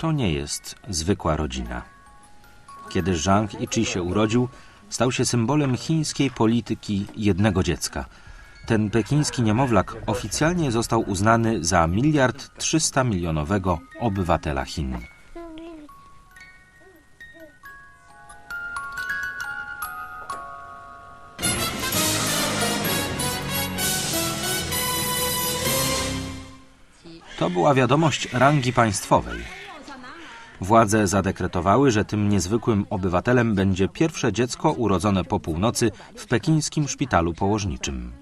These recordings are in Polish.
To nie jest zwykła rodzina. Kiedy Zhang Ichi się urodził, stał się symbolem chińskiej polityki jednego dziecka. Ten pekiński niemowlak oficjalnie został uznany za miliard trzysta milionowego obywatela Chin. To była wiadomość rangi państwowej. Władze zadekretowały, że tym niezwykłym obywatelem będzie pierwsze dziecko urodzone po północy w pekińskim szpitalu położniczym.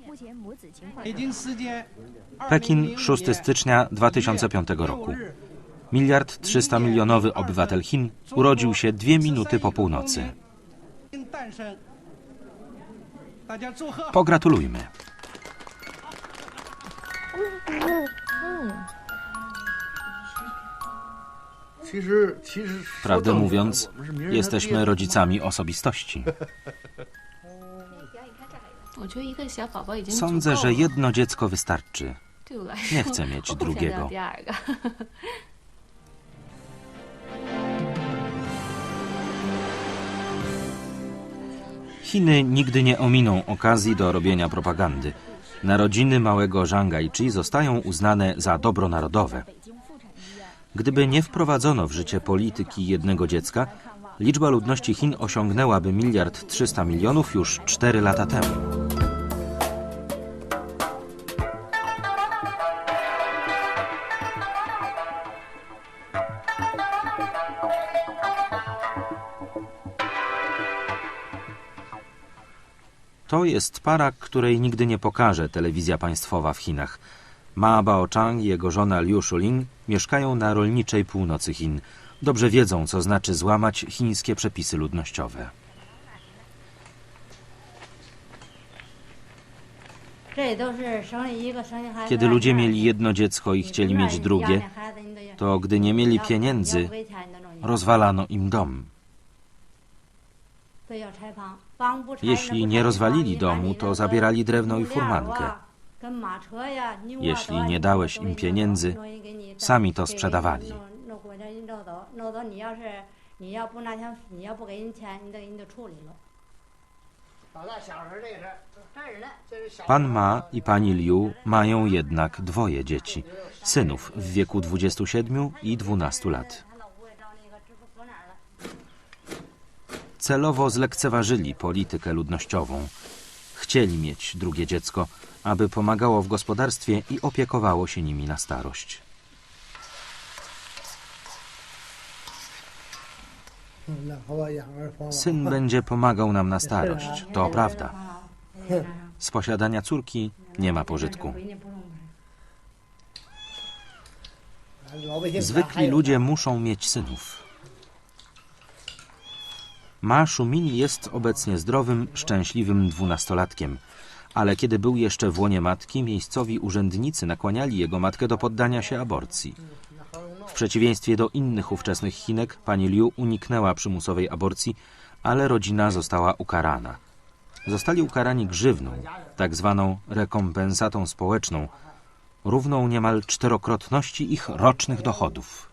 Pekin, 6 stycznia 2005 roku. Miliard 300 milionowy obywatel Chin urodził się dwie minuty po północy. Pogratulujmy. Prawdę mówiąc, jesteśmy rodzicami osobistości. Sądzę, że jedno dziecko wystarczy. Nie chcę mieć drugiego. Chiny nigdy nie ominą okazji do robienia propagandy. Narodziny małego Zhang Aichi zostają uznane za dobro narodowe. Gdyby nie wprowadzono w życie polityki jednego dziecka, liczba ludności Chin osiągnęłaby miliard trzysta milionów już cztery lata temu. To jest para, której nigdy nie pokaże telewizja państwowa w Chinach. Ma Bao-chang i jego żona Liu Shuling mieszkają na rolniczej północy Chin. Dobrze wiedzą, co znaczy złamać chińskie przepisy ludnościowe. Kiedy ludzie mieli jedno dziecko i chcieli mieć drugie, to gdy nie mieli pieniędzy, rozwalano im dom. Jeśli nie rozwalili domu, to zabierali drewno i furmankę. Jeśli nie dałeś im pieniędzy, sami to sprzedawali. Pan Ma i pani Liu mają jednak dwoje dzieci, synów w wieku 27 i 12 lat. Celowo zlekceważyli politykę ludnościową. Chcieli mieć drugie dziecko, aby pomagało w gospodarstwie i opiekowało się nimi na starość. Syn będzie pomagał nam na starość, to prawda. Z posiadania córki nie ma pożytku. Zwykli ludzie muszą mieć synów. Ma Shumin jest obecnie zdrowym, szczęśliwym dwunastolatkiem, ale kiedy był jeszcze w łonie matki, miejscowi urzędnicy nakłaniali jego matkę do poddania się aborcji. W przeciwieństwie do innych ówczesnych Chinek, pani Liu uniknęła przymusowej aborcji, ale rodzina została ukarana. Zostali ukarani grzywną, tak zwaną rekompensatą społeczną, równą niemal czterokrotności ich rocznych dochodów.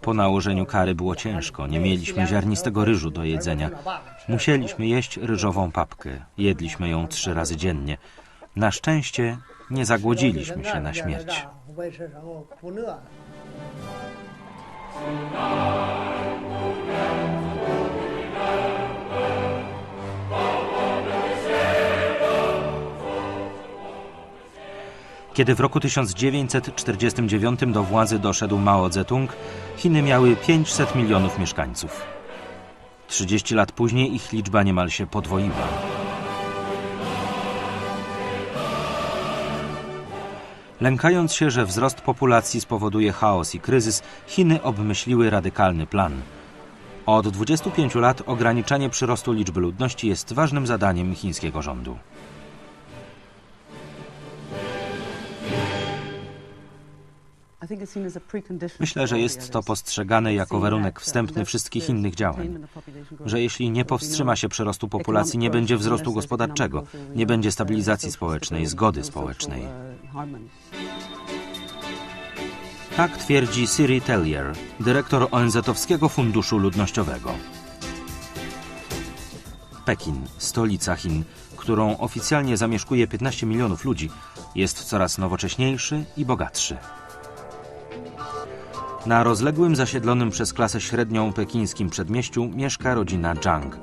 Po nałożeniu kary było ciężko, nie mieliśmy ziarnistego ryżu do jedzenia. Musieliśmy jeść ryżową papkę, jedliśmy ją trzy razy dziennie. Na szczęście nie zagłodziliśmy się na śmierć. Kiedy w roku 1949 do władzy doszedł Mao Zedong, Chiny miały 500 milionów mieszkańców. 30 lat później ich liczba niemal się podwoiła. Lękając się, że wzrost populacji spowoduje chaos i kryzys, Chiny obmyśliły radykalny plan. Od 25 lat ograniczanie przyrostu liczby ludności jest ważnym zadaniem chińskiego rządu. Myślę, że jest to postrzegane jako warunek wstępny wszystkich innych działań. Że jeśli nie powstrzyma się przyrostu populacji, nie będzie wzrostu gospodarczego, nie będzie stabilizacji społecznej, zgody społecznej. Tak twierdzi Siri Tellier, dyrektor ONZ-owskiego Funduszu Ludnościowego. Pekin, stolica Chin, którą oficjalnie zamieszkuje 15 milionów ludzi, jest coraz nowocześniejszy i bogatszy. Na rozległym, zasiedlonym przez klasę średnią pekińskim przedmieściu mieszka rodzina Zhang.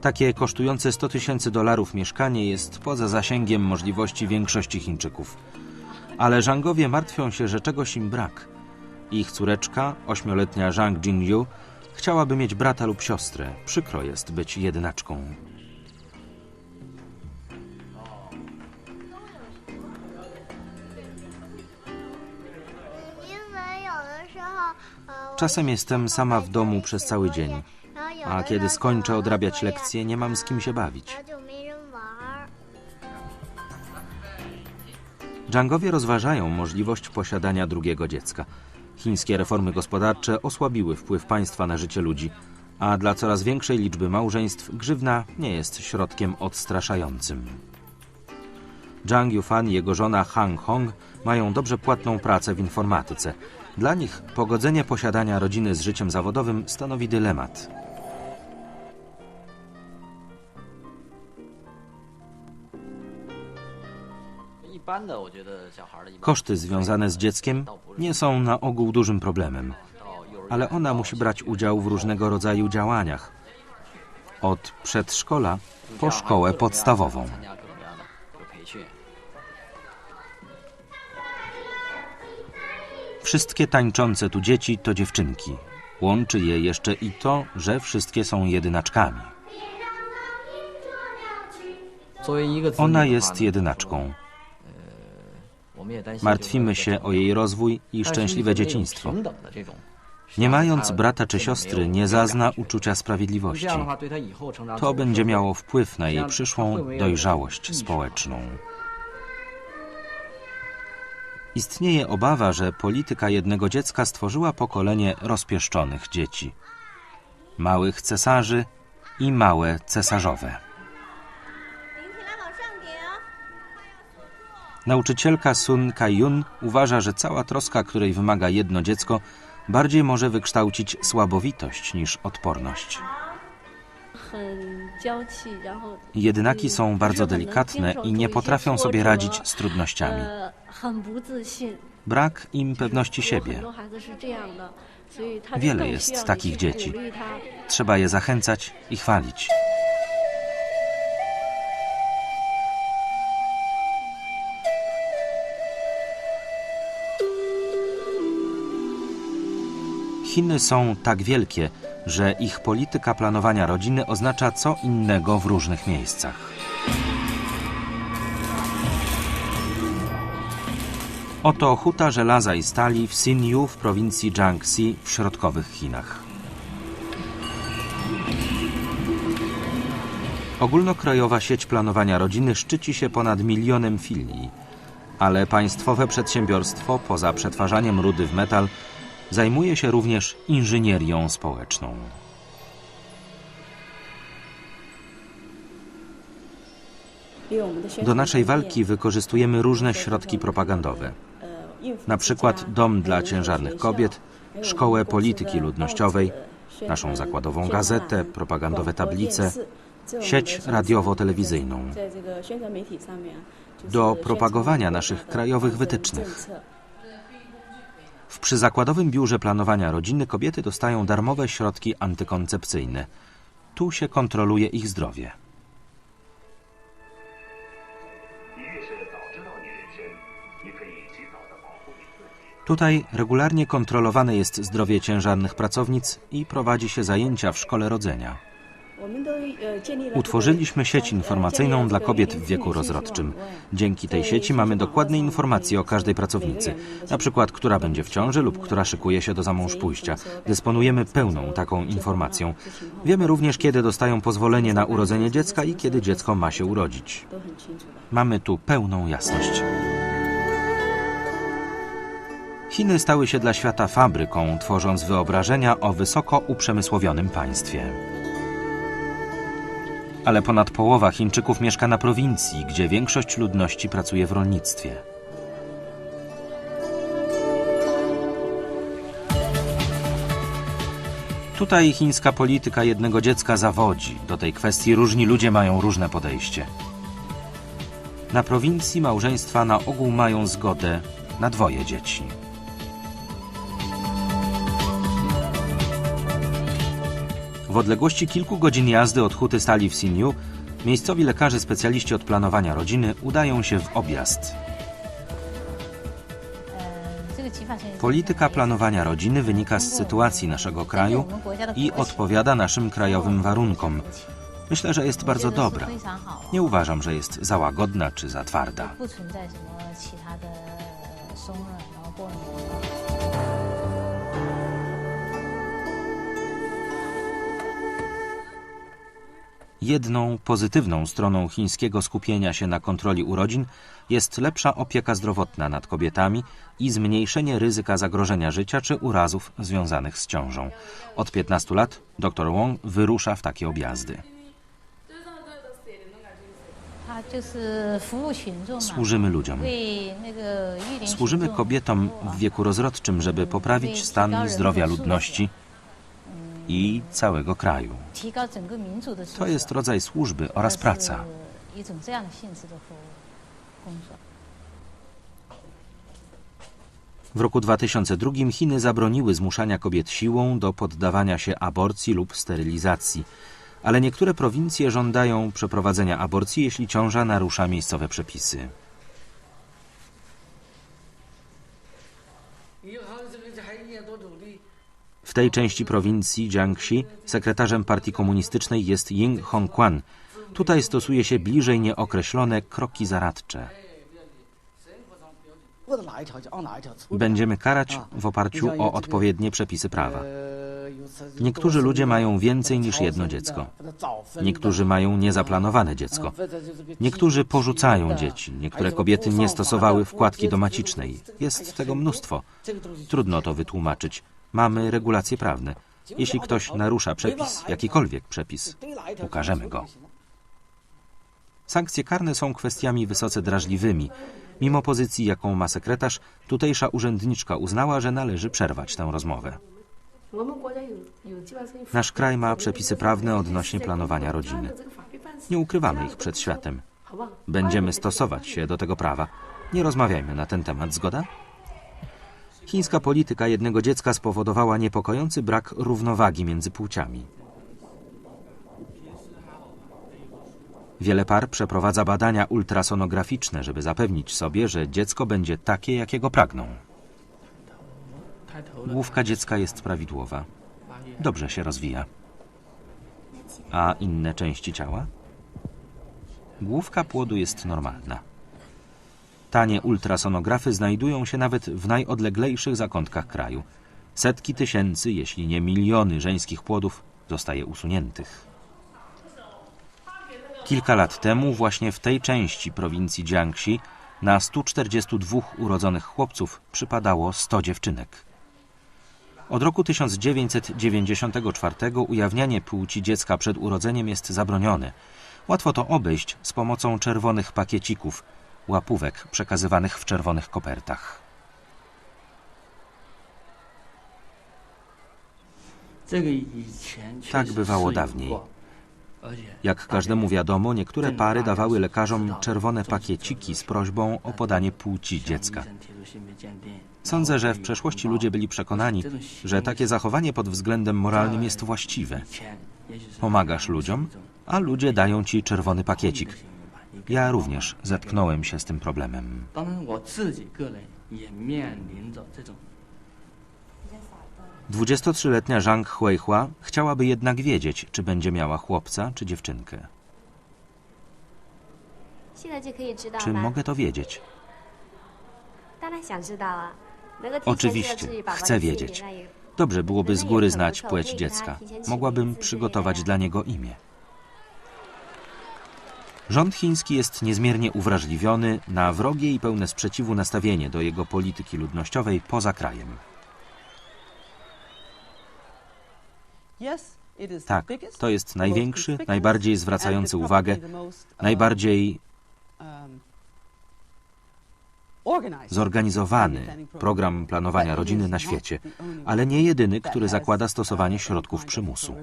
Takie kosztujące 100 tysięcy dolarów mieszkanie jest poza zasięgiem możliwości większości Chińczyków. Ale Zhangowie martwią się, że czegoś im brak. Ich córeczka, ośmioletnia Zhang Jingyu, chciałaby mieć brata lub siostrę. Przykro jest być jedynaczką. Czasem jestem sama w domu przez cały dzień, a kiedy skończę odrabiać lekcje, nie mam z kim się bawić. Dżangowie rozważają możliwość posiadania drugiego dziecka. Chińskie reformy gospodarcze osłabiły wpływ państwa na życie ludzi, a dla coraz większej liczby małżeństw grzywna nie jest środkiem odstraszającym. Zhang Yufan i jego żona Hang Hong mają dobrze płatną pracę w informatyce – dla nich pogodzenie posiadania rodziny z życiem zawodowym stanowi dylemat. Koszty związane z dzieckiem nie są na ogół dużym problemem, ale ona musi brać udział w różnego rodzaju działaniach. Od przedszkola po szkołę podstawową. Wszystkie tańczące tu dzieci to dziewczynki. Łączy je jeszcze i to, że wszystkie są jedynaczkami. Ona jest jedynaczką. Martwimy się o jej rozwój i szczęśliwe dzieciństwo. Nie mając brata czy siostry, nie zazna uczucia sprawiedliwości. To będzie miało wpływ na jej przyszłą dojrzałość społeczną. Istnieje obawa, że polityka jednego dziecka stworzyła pokolenie rozpieszczonych dzieci. Małych cesarzy i małe cesarzowe. Nauczycielka Sun Kai-yun uważa, że cała troska, której wymaga jedno dziecko, bardziej może wykształcić słabowitość niż odporność. Jednaki są bardzo delikatne i nie potrafią sobie radzić z trudnościami. Brak im pewności siebie. Wiele jest takich dzieci. Trzeba je zachęcać i chwalić. Chiny są tak wielkie, że ich polityka planowania rodziny oznacza co innego w różnych miejscach. Oto huta żelaza i stali w Xinyu w prowincji Jiangxi w środkowych Chinach. Ogólnokrajowa sieć planowania rodziny szczyci się ponad milionem filii, ale państwowe przedsiębiorstwo, poza przetwarzaniem rudy w metal, zajmuje się również inżynierią społeczną. Do naszej walki wykorzystujemy różne środki propagandowe. Na przykład Dom dla Ciężarnych Kobiet, Szkołę Polityki Ludnościowej, naszą zakładową gazetę, propagandowe tablice, sieć radiowo-telewizyjną. Do propagowania naszych krajowych wytycznych. W przyzakładowym biurze planowania rodziny kobiety dostają darmowe środki antykoncepcyjne. Tu się kontroluje ich zdrowie. Tutaj regularnie kontrolowane jest zdrowie ciężarnych pracownic i prowadzi się zajęcia w szkole rodzenia. Utworzyliśmy sieć informacyjną dla kobiet w wieku rozrodczym. Dzięki tej sieci mamy dokładne informacje o każdej pracownicy, na przykład która będzie w ciąży lub która szykuje się do zamążpójścia. Dysponujemy pełną taką informacją. Wiemy również, kiedy dostają pozwolenie na urodzenie dziecka i kiedy dziecko ma się urodzić. Mamy tu pełną jasność. Chiny stały się dla świata fabryką, tworząc wyobrażenia o wysoko uprzemysłowionym państwie. Ale ponad połowa Chińczyków mieszka na prowincji, gdzie większość ludności pracuje w rolnictwie. Tutaj chińska polityka jednego dziecka zawodzi. Do tej kwestii różni ludzie mają różne podejście. Na prowincji małżeństwa na ogół mają zgodę na dwoje dzieci. W odległości kilku godzin jazdy od huty stali w Siniu miejscowi lekarze specjaliści od planowania rodziny udają się w objazd. Polityka planowania rodziny wynika z sytuacji naszego kraju i odpowiada naszym krajowym warunkom. Myślę, że jest bardzo dobra. Nie uważam, że jest za łagodna czy za twarda. Jedną pozytywną stroną chińskiego skupienia się na kontroli urodzin jest lepsza opieka zdrowotna nad kobietami i zmniejszenie ryzyka zagrożenia życia czy urazów związanych z ciążą. Od 15 lat dr Wong wyrusza w takie objazdy. Służymy ludziom. Służymy kobietom w wieku rozrodczym, żeby poprawić stan zdrowia ludności i całego kraju. To jest rodzaj służby oraz praca. W roku 2002 Chiny zabroniły zmuszania kobiet siłą do poddawania się aborcji lub sterylizacji, ale niektóre prowincje żądają przeprowadzenia aborcji, jeśli ciąża narusza miejscowe przepisy. W tej części prowincji Jiangxi sekretarzem partii komunistycznej jest Ying Hongquan. Tutaj stosuje się bliżej nieokreślone kroki zaradcze. Będziemy karać w oparciu o odpowiednie przepisy prawa. Niektórzy ludzie mają więcej niż jedno dziecko. Niektórzy mają niezaplanowane dziecko. Niektórzy porzucają dzieci. Niektóre kobiety nie stosowały wkładki domacicznej. Jest tego mnóstwo. Trudno to wytłumaczyć. Mamy regulacje prawne. Jeśli ktoś narusza przepis, jakikolwiek przepis, ukażemy go. Sankcje karne są kwestiami wysoce drażliwymi. Mimo pozycji, jaką ma sekretarz, tutejsza urzędniczka uznała, że należy przerwać tę rozmowę. Nasz kraj ma przepisy prawne odnośnie planowania rodziny. Nie ukrywamy ich przed światem. Będziemy stosować się do tego prawa. Nie rozmawiajmy na ten temat, zgoda? Chińska polityka jednego dziecka spowodowała niepokojący brak równowagi między płciami. Wiele par przeprowadza badania ultrasonograficzne, żeby zapewnić sobie, że dziecko będzie takie, jakiego pragną. Główka dziecka jest prawidłowa. Dobrze się rozwija. A inne części ciała? Główka płodu jest normalna. Tanie ultrasonografy znajdują się nawet w najodleglejszych zakątkach kraju. Setki tysięcy, jeśli nie miliony żeńskich płodów zostaje usuniętych. Kilka lat temu właśnie w tej części prowincji Jiangxi na 142 urodzonych chłopców przypadało 100 dziewczynek. Od roku 1994 ujawnianie płci dziecka przed urodzeniem jest zabronione. Łatwo to obejść z pomocą czerwonych pakiecików, łapówek przekazywanych w czerwonych kopertach. Tak bywało dawniej. Jak każdemu wiadomo, niektóre pary dawały lekarzom czerwone pakieciki z prośbą o podanie płci dziecka. Sądzę, że w przeszłości ludzie byli przekonani, że takie zachowanie pod względem moralnym jest właściwe. Pomagasz ludziom, a ludzie dają ci czerwony pakiecik. Ja również zetknąłem się z tym problemem. Dwudziestotrzyletnia Zhang Huihua chciałaby jednak wiedzieć, czy będzie miała chłopca czy dziewczynkę. Czy mogę to wiedzieć? Oczywiście, chcę wiedzieć. Dobrze byłoby z góry znać płeć dziecka. Mogłabym przygotować dla niego imię. Rząd chiński jest niezmiernie uwrażliwiony na wrogie i pełne sprzeciwu nastawienie do jego polityki ludnościowej poza krajem. Tak, to jest największy, najbardziej zwracający uwagę, najbardziej zorganizowany program planowania rodziny na świecie, ale nie jedyny, który zakłada stosowanie środków przymusu.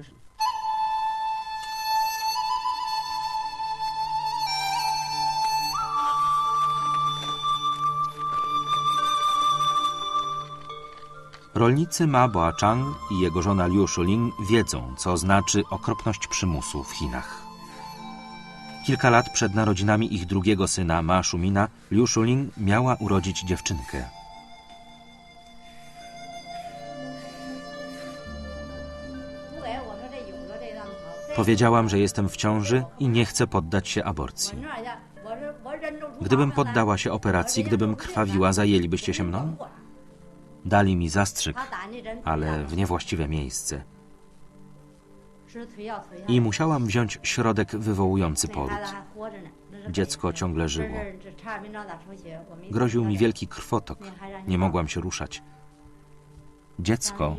Rolnicy Ma Boachang i jego żona Liu Shuling wiedzą, co znaczy okropność przymusu w Chinach. Kilka lat przed narodzinami ich drugiego syna Ma Shumina, Liu Shuling miała urodzić dziewczynkę. Powiedziałam, że jestem w ciąży i nie chcę poddać się aborcji. Gdybym poddała się operacji, gdybym krwawiła, zajęlibyście się mną? Dali mi zastrzyk, ale w niewłaściwe miejsce. I musiałam wziąć środek wywołujący poród. Dziecko ciągle żyło. Groził mi wielki krwotok. Nie mogłam się ruszać. Dziecko,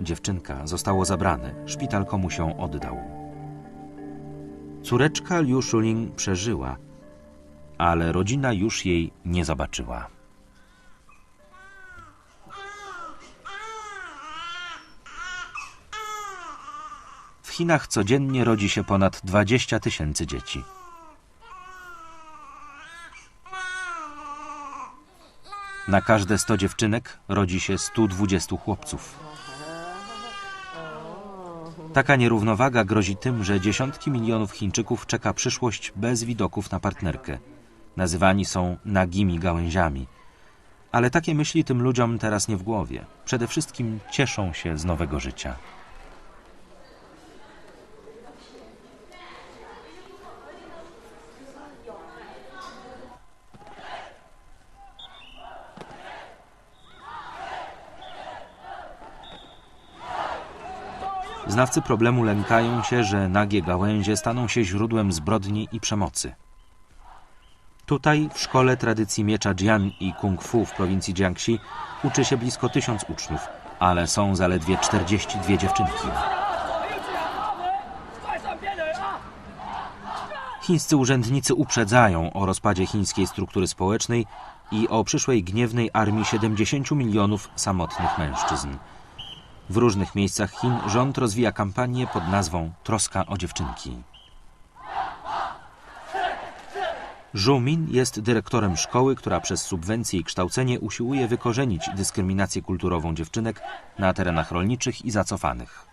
dziewczynka, zostało zabrane. Szpital komuś ją oddał. Córeczka Liu Shuling przeżyła, ale rodzina już jej nie zobaczyła. Chinach codziennie rodzi się ponad 20 tysięcy dzieci. Na każde 100 dziewczynek rodzi się 120 chłopców. Taka nierównowaga grozi tym, że dziesiątki milionów Chińczyków czeka przyszłość bez widoków na partnerkę. Nazywani są nagimi gałęziami. Ale takie myśli tym ludziom teraz nie w głowie. Przede wszystkim cieszą się z nowego życia. Znawcy problemu lękają się, że nagie gałęzie staną się źródłem zbrodni i przemocy. Tutaj, w szkole tradycji miecza Jian i kung fu w prowincji Jiangxi, uczy się blisko tysiąc uczniów, ale są zaledwie 42 dziewczynki. Chińscy urzędnicy uprzedzają o rozpadzie chińskiej struktury społecznej i o przyszłej gniewnej armii 70 milionów samotnych mężczyzn. W różnych miejscach Chin rząd rozwija kampanię pod nazwą Troska o dziewczynki. Zhou Min jest dyrektorem szkoły, która przez subwencje i kształcenie usiłuje wykorzenić dyskryminację kulturową dziewczynek na terenach rolniczych i zacofanych.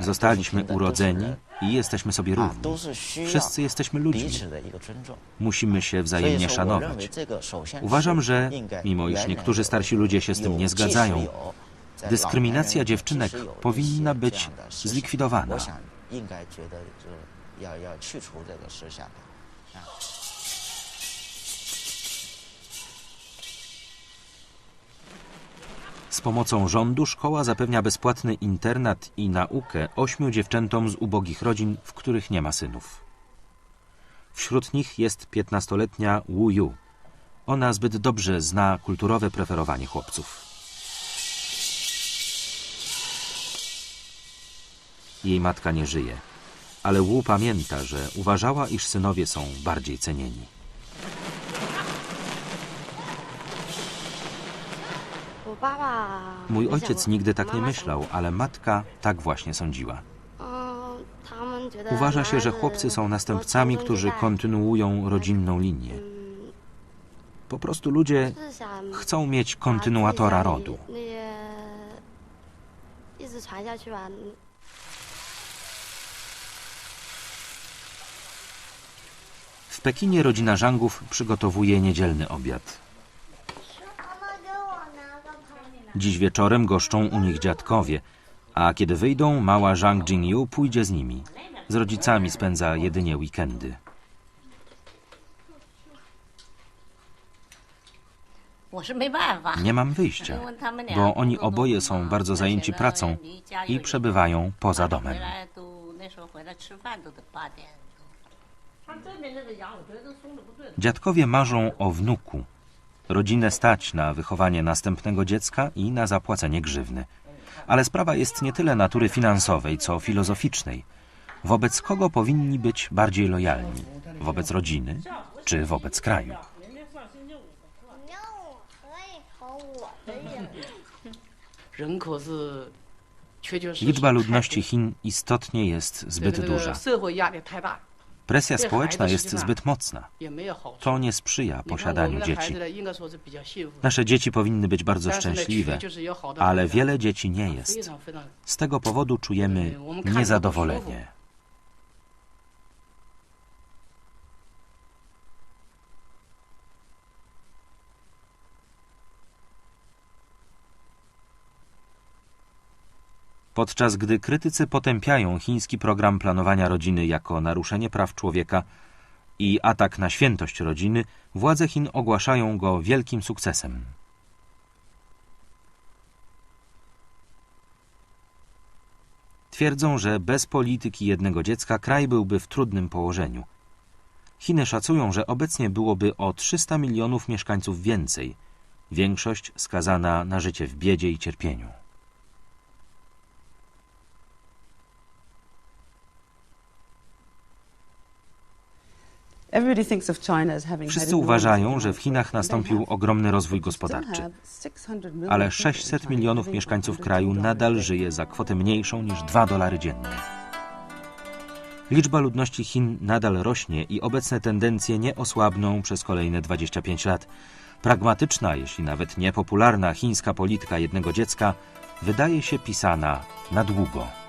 Zostaliśmy urodzeni i jesteśmy sobie 啊， równi. 都是需要 Wszyscy jesteśmy 彼 ludźmi. 此的一个尊重。 Musimy się 所以 wzajemnie 说，我认为 szanować. 这个首先是 Uważam, że, 应该 mimo iż 原来 niektórzy 有 starsi ludzie się z tym 有 nie 即使 zgadzają, 有在 dyskryminacja 老年人 dziewczynek 即使有一 powinna 些 być 这样的思想 zlikwidowana. 我想应该觉得就是要要去除这个思想的。啊 Z pomocą rządu szkoła zapewnia bezpłatny internat i naukę ośmiu dziewczętom z ubogich rodzin, w których nie ma synów. Wśród nich jest piętnastoletnia Wu Yu. Ona zbyt dobrze zna kulturowe preferowanie chłopców. Jej matka nie żyje, ale Wu pamięta, że uważała, iż synowie są bardziej cenieni. Mój ojciec nigdy tak nie myślał, ale matka tak właśnie sądziła. Uważa się, że chłopcy są następcami, którzy kontynuują rodzinną linię. Po prostu ludzie chcą mieć kontynuatora rodu. W Pekinie rodzina Zhangów przygotowuje niedzielny obiad. Dziś wieczorem goszczą u nich dziadkowie, a kiedy wyjdą, mała Zhang Jingyu pójdzie z nimi. Z rodzicami spędza jedynie weekendy. Nie mam wyjścia, bo oni oboje są bardzo zajęci pracą i przebywają poza domem. Dziadkowie marzą o wnuku. Rodzinę stać na wychowanie następnego dziecka i na zapłacenie grzywny. Ale sprawa jest nie tyle natury finansowej, co filozoficznej. Wobec kogo powinni być bardziej lojalni? Wobec rodziny czy wobec kraju? Liczba ludności Chin istotnie jest zbyt duża. Presja społeczna jest zbyt mocna. To nie sprzyja posiadaniu dzieci. Nasze dzieci powinny być bardzo szczęśliwe, ale wiele dzieci nie jest. Z tego powodu czujemy niezadowolenie. Podczas gdy krytycy potępiają chiński program planowania rodziny jako naruszenie praw człowieka i atak na świętość rodziny, władze Chin ogłaszają go wielkim sukcesem. Twierdzą, że bez polityki jednego dziecka kraj byłby w trudnym położeniu. Chiny szacują, że obecnie byłoby o 300 milionów mieszkańców więcej, większość skazana na życie w biedzie i cierpieniu. Wszyscy uważają, że w Chinach nastąpił ogromny rozwój gospodarczy, ale 600 milionów mieszkańców kraju nadal żyje za kwotę mniejszą niż 2 dolary dziennie. Liczba ludności Chin nadal rośnie i obecne tendencje nie osłabną przez kolejne 25 lat. Pragmatyczna, jeśli nawet niepopularna chińska polityka jednego dziecka wydaje się pisana na długo.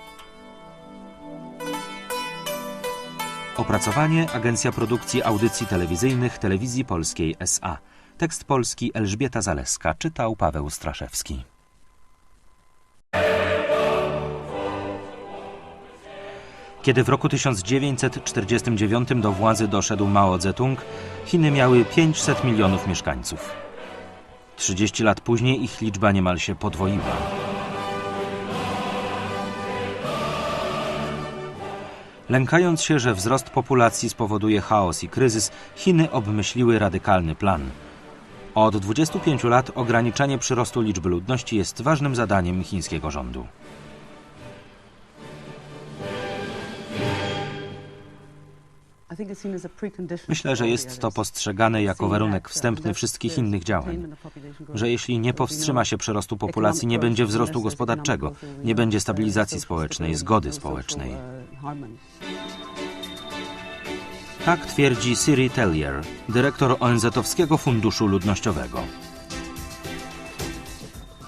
Opracowanie Agencja Produkcji Audycji Telewizyjnych Telewizji Polskiej SA. Tekst polski Elżbieta Zaleska. Czytał Paweł Straszewski. Kiedy w roku 1949 do władzy doszedł Mao Zedong, Chiny miały 500 milionów mieszkańców. 30 lat później ich liczba niemal się podwoiła. Lękając się, że wzrost populacji spowoduje chaos i kryzys, Chiny obmyśliły radykalny plan. Od 25 lat ograniczanie przyrostu liczby ludności jest ważnym zadaniem chińskiego rządu. Myślę, że jest to postrzegane jako warunek wstępny wszystkich innych działań. Że jeśli nie powstrzyma się przyrostu populacji, nie będzie wzrostu gospodarczego, nie będzie stabilizacji społecznej, zgody społecznej. Tak twierdzi Siri Tellier, dyrektor ONZ-owskiego Funduszu Ludnościowego.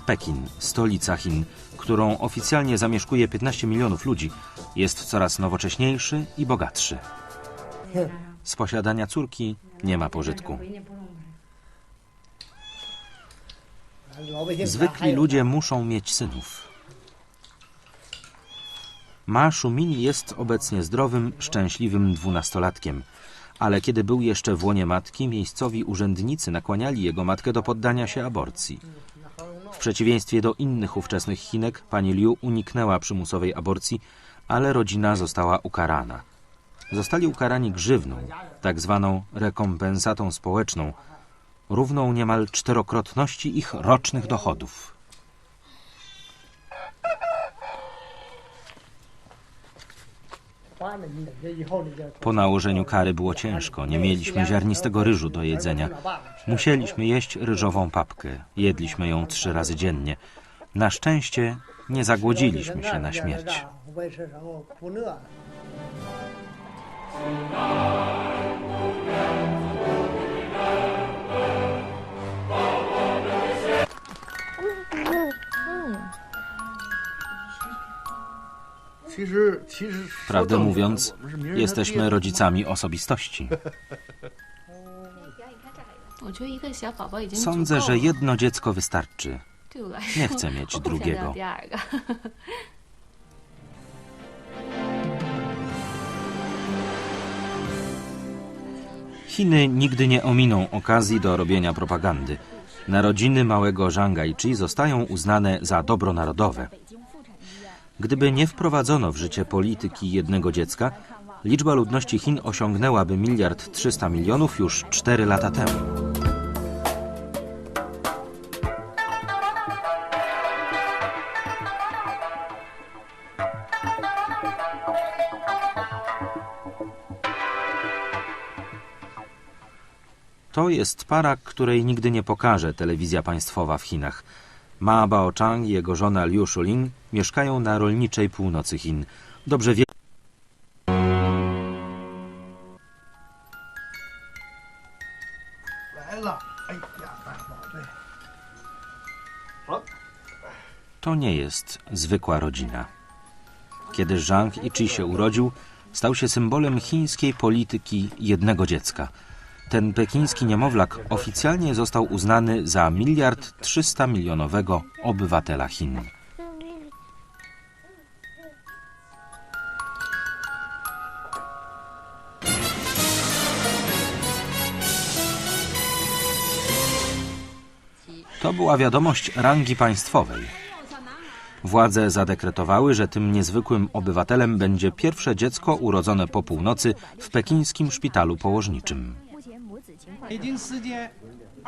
Pekin, stolica Chin, którą oficjalnie zamieszkuje 15 milionów ludzi, jest coraz nowocześniejszy i bogatszy. Z posiadania córki nie ma pożytku. Zwykli ludzie muszą mieć synów. Ma Shumini jest obecnie zdrowym, szczęśliwym dwunastolatkiem, ale kiedy był jeszcze w łonie matki, miejscowi urzędnicy nakłaniali jego matkę do poddania się aborcji. W przeciwieństwie do innych ówczesnych Chinek, pani Liu uniknęła przymusowej aborcji, ale rodzina została ukarana. Zostali ukarani grzywną, tak zwaną rekompensatą społeczną, równą niemal czterokrotności ich rocznych dochodów. Po nałożeniu kary było ciężko, nie mieliśmy ziarnistego ryżu do jedzenia. Musieliśmy jeść ryżową papkę, jedliśmy ją trzy razy dziennie. Na szczęście nie zagłodziliśmy się na śmierć. Prawdę mówiąc, jesteśmy rodzicami osobistości. Sądzę, że jedno dziecko wystarczy. Nie chcę mieć drugiego. Chiny nigdy nie ominą okazji do robienia propagandy. Narodziny małego Chi zostają uznane za dobro narodowe. Gdyby nie wprowadzono w życie polityki jednego dziecka, liczba ludności Chin osiągnęłaby miliard 300 milionów już 4 lata temu. To jest para, której nigdy nie pokaże telewizja państwowa w Chinach. Ma Baochang i jego żona Liu Shuling mieszkają na rolniczej północy Chin. Dobrze wie... To nie jest zwykła rodzina. Kiedy Zhang Ichi się urodził, stał się symbolem chińskiej polityki jednego dziecka. Ten pekiński niemowlak oficjalnie został uznany za miliard 300 milionowego obywatela Chin. To była wiadomość rangi państwowej. Władze zadekretowały, że tym niezwykłym obywatelem będzie pierwsze dziecko urodzone po północy w pekińskim szpitalu położniczym.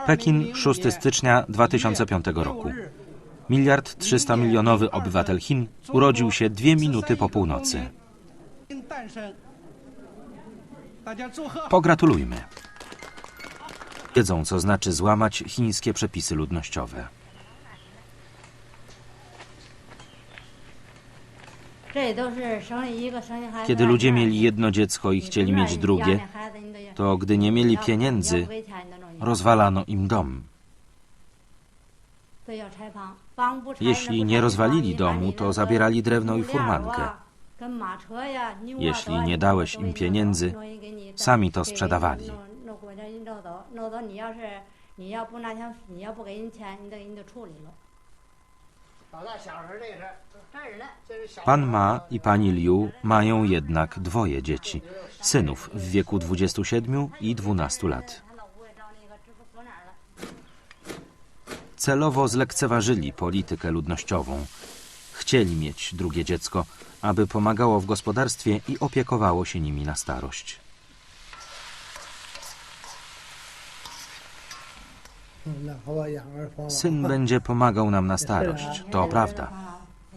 Pekin, 6 stycznia 2005 roku. Miliard 300 milionowy obywatel Chin urodził się dwie minuty po północy. Pogratulujmy. Wiedzą, co znaczy złamać chińskie przepisy ludnościowe. Kiedy ludzie mieli jedno dziecko i chcieli mieć drugie, to gdy nie mieli pieniędzy, rozwalano im dom. Jeśli nie rozwalili domu, to zabierali drewno i furmankę. Jeśli nie dałeś im pieniędzy, sami to sprzedawali. Pan Ma i pani Liu mają jednak dwoje dzieci, synów w wieku 27 i 12 lat. Celowo zlekceważyli politykę ludnościową. Chcieli mieć drugie dziecko, aby pomagało w gospodarstwie i opiekowało się nimi na starość. Syn będzie pomagał nam na starość, to prawda.